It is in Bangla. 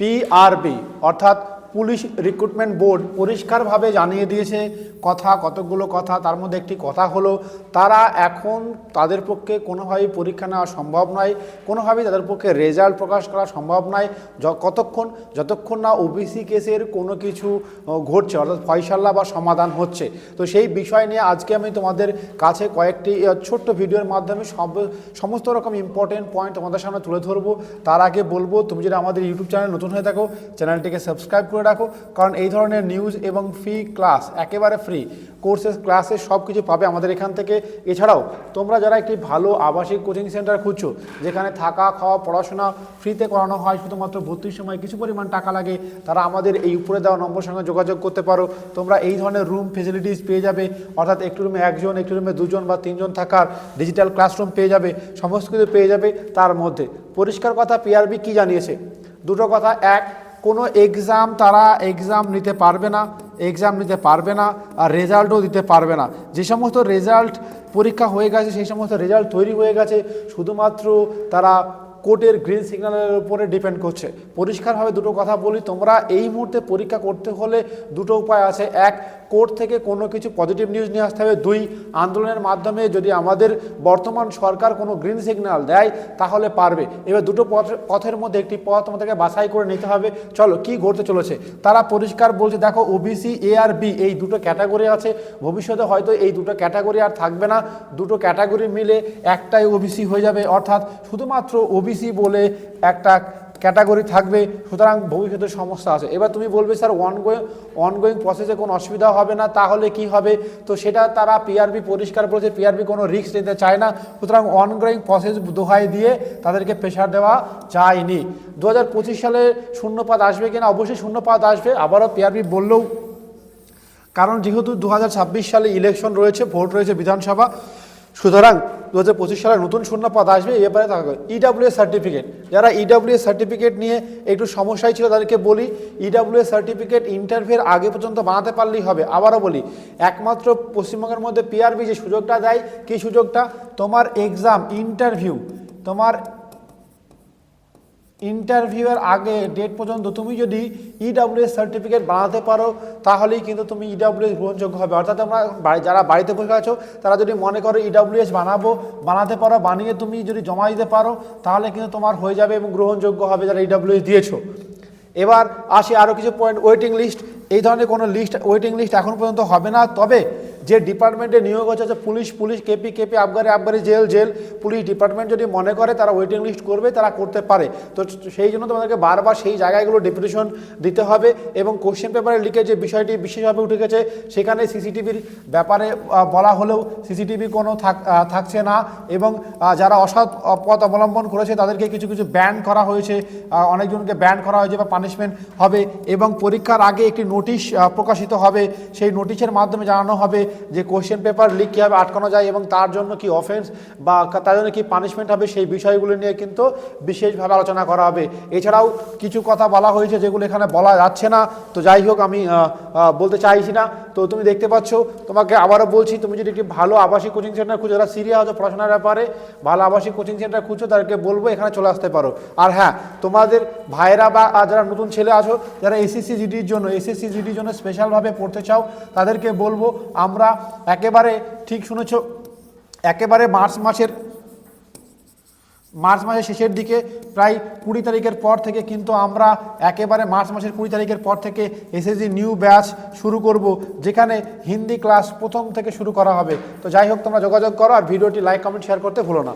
পিআরবি অর্থাৎ পুলিশ রিক্রুটমেন্ট বোর্ড পরিষ্কারভাবে জানিয়ে দিয়েছে, কথা কতগুলো কথা, তার মধ্যে একটি কথা হলো, তারা এখন তাদের পক্ষে কোনোভাবেই পরীক্ষা নেওয়া সম্ভব নয়, কোনোভাবেই তাদের পক্ষে রেজাল্ট প্রকাশ করা সম্ভব নয়, য- কতক্ষণ, যতক্ষণ না ওবিসি কেসের কোনো কিছু ঘটছে, অর্থাৎ ফয়সাল্লা বা সমাধান হচ্ছে। তো সেই বিষয় নিয়ে আজকে আমি তোমাদের কাছে কয়েকটি ছোট্ট ভিডিওর মাধ্যমে সব, সমস্ত রকম ইম্পর্টেন্ট পয়েন্ট তোমাদের সামনে তুলে ধরবো। তার আগে বলব, তুমি যদি আমাদের ইউটিউব চ্যানেল নতুন হয়ে থাকো, চ্যানেলটিকে সাবস্ক্রাইব করে রাখো, কারণ এই ধরনের নিউজ এবং ফ্রি ক্লাস একেবারে ফ্রি কোর্সেস ক্লাসে সব কিছু পাবে আমাদের এখান থেকে। এছাড়াও, তোমরা যারা একটি ভালো আবাসিক কোচিং সেন্টার খুঁজছো, যেখানে থাকা, খাওয়া, পড়াশোনা ফ্রিতে করানো হয়, শুধুমাত্র ভর্তির সময় কিছু পরিমাণ টাকা লাগে, তারা আমাদের এই উপরে দেওয়া নম্বর সঙ্গে যোগাযোগ করতে পারো। তোমরা এই ধরনের রুম ফেসিলিটিস পেয়ে যাবে, অর্থাৎ একটি রুমে একজন, একটি রুমে দুজন বা তিনজন থাকার ডিজিটাল ক্লাসরুম পেয়ে যাবে, সমস্ত কিছু পেয়ে যাবে তার মধ্যে। পরিষ্কার কথা পিআরবি কি জানিয়েছে? দুটো কথা, এক কোনো এক্সাম তারা এক্সাম নিতে পারবে না এক্সাম নিতে পারবে না আর রেজাল্টও দিতে পারবে না। যে সমস্ত রেজাল্ট পরীক্ষা হয়ে গেছে, সেই সমস্ত রেজাল্ট তৈরি হয়ে গেছে, শুধুমাত্র তারা কোর্টের গ্রিন সিগন্যালের উপরে ডিপেন্ড করছে। পরিষ্কারভাবে দুটো কথা বলি, তোমরা এই মুহূর্তে পরীক্ষা করতে হলে দুটো উপায় আছে। এক, কোর্ট থেকে কোনো কিছু পজিটিভ নিউজ নিয়ে আসতে হবে। দুই, আন্দোলনের মাধ্যমে যদি আমাদের বর্তমান সরকার কোনো গ্রিন সিগন্যাল দেয়, তাহলে পারবে। এবার দুটো পথ, পথের মধ্যে একটি পথ তোমাদেরকে বাছাই করে নিতে হবে। চলো, কি ঘটতে চলেছে? তারা পরিষ্কার বলছে, দেখো ওবিসি এ আর বি এই দুটো ক্যাটাগরি আছে। ভবিষ্যতে হয়তো এই দুটো ক্যাটাগরি আর থাকবে না। দুটো ক্যাটাগরি মিলে একটাই ওবিসি হয়ে যাবে। অর্থাৎ শুধুমাত্র ওবিসি বলে একটা ক্যাটাগরি থাকবে, সুতরাং ভবিষ্যতে সমস্যা আছে। এবার তুমি বলবে, স্যার অনগোয়িং অনগোয়িং প্রসেসে কোনো অসুবিধা হবে না, তাহলে কি হবে? তো সেটা তারা পিআরবি পরিষ্কার বলেছে পিআরবি কোনো রিস্ক নিতে চায় না। সুতরাং অনগোয়িং প্রসেস দোহাই দিয়ে তাদেরকে প্রেশার দেওয়া যায়নি। দু হাজার পঁচিশ সালে শূন্যপাত আসবে কিনা? অবশ্যই শূন্যপাত আসবে। আবারও পিআরবি বললেও, কারণ যেহেতু দু হাজার ছাব্বিশ সালে ইলেকশন রয়েছে ভোট রয়েছে বিধানসভা, সুতরাং দু হাজার পঁচিশ সালে নতুন শূন্যপদ আসবে এ ব্যাপারে থাকবে ইডাব্লিউএস সার্টিফিকেট যারা ইডাব্লিউএস সার্টিফিকেট নিয়ে একটু সমস্যায় ছিল, তাদেরকে বলি ইডাব্লিউএস সার্টিফিকেট ইন্টারভিউর আগে পর্যন্ত বানাতে পারলেই হবে। আবারও বলি, একমাত্র পশ্চিমবঙ্গের মধ্যে পিআরবি যে সুযোগটা দেয়, কী সুযোগটা? তোমার এক্সাম ইন্টারভিউ তোমার ইন্টারভিউয়ের আগে ডেট পর্যন্ত তুমি যদি ইডাব্লিউএস সার্টিফিকেট বানাতে পারো, তাহলেই কিন্তু তুমি ইডাব্লিউএস গ্রহণযোগ্য হবে। অর্থাৎ তোমরা যারা বাড়িতে বসে আছো, তারা যদি মনে করো ইডাব্লিউএস বানাবো, বানাতে পারো, বানিয়ে তুমি যদি জমা দিতে পারো, তাহলে কিন্তু তোমার হয়ে যাবে এবং গ্রহণযোগ্য হবে যারা ইডাব্লিউএস দিয়েছ। এবার আসি আরও কিছু পয়েন্ট ওয়েটিং লিস্ট এই ধরনের কোনো লিস্ট ওয়েটিং লিস্ট এখন পর্যন্ত হবে না। তবে যে ডিপার্টমেন্টে নিয়োগ হচ্ছে পুলিশ পুলিশ, কেপি কেপি, আবগারি আবগারি, জেল জেল। পুলিশ ডিপার্টমেন্ট যদি মনে করে, তারা ওয়েটিং লিস্ট করবে, তারা করতে পারে। তো সেই জন্য তোমাদেরকে বারবার সেই জায়গাগুলো ডেপুটেশন দিতে হবে এবং কোশ্চেন পেপারে লিখে যে বিষয়টি বিশেষভাবে উঠে গেছে, সেখানে সিসিটিভির ব্যাপারে বলা হলেও সিসিটিভি কোনো থাক- থাকছে না এবং যারা অসৎ পথ অবলম্বন করেছে, তাদেরকে কিছু কিছু ব্যান করা হয়েছে। অনেকজনকে ব্যান করা হয়েছে বা পানিশমেন্ট হবে এবং পরীক্ষার আগে একটি নোটিশ প্রকাশিত হবে। সেই নোটিশের মাধ্যমে জানানো হবে যে কোশ্চেন পেপার লিক কীভাবে আটকানো যায় এবং তার জন্য কি অফেন্স বা তার জন্য কি পানিশমেন্ট হবে, সেই বিষয়গুলো নিয়ে কিন্তু বিশেষভাবে আলোচনা করা হবে। এছাড়াও কিছু কথা বলা হয়েছে যেগুলো এখানে বলা যাচ্ছে না। তো যাই হোক, আমি বলতে চাইছি না। তো তুমি দেখতে পাচ্ছ, তোমাকে আবারও বলছি, তুমি যদি একটি ভালো আবাসিক কোচিং সেন্টার খুঁজো, যারা সিরিয়াস আছো পড়াশোনার ব্যাপারে, ভালো আবাসিক কোচিং সেন্টার খুঁজছো তাদেরকে বলব এখানে চলে আসতে পারো। আর হ্যাঁ তোমাদের ভাইরা বা যারা নতুন ছেলে আছো, যারা এসএসসি জিডির জন্য এসএসসি জিডির জন্য স্পেশালভাবে পড়তে চাও, তাদেরকে বলব, আমরা একেবারে ঠিক শুনেছ, একেবারে মার্চ মাসের মার্চ মাসের শেষের দিকে, প্রায় কুড়ি তারিখের পর থেকে কিন্তু আমরা একেবারে মার্চ মাসের কুড়ি তারিখের পর থেকে এসএসজি নিউ ব্যাচ শুরু করব, যেখানে হিন্দি ক্লাস প্রথম থেকে শুরু করা হবে। তো যাই হোক, তোমরা যোগাযোগ করো আর ভিডিওটি লাইক কমেন্ট শেয়ার করতে ভুলো না।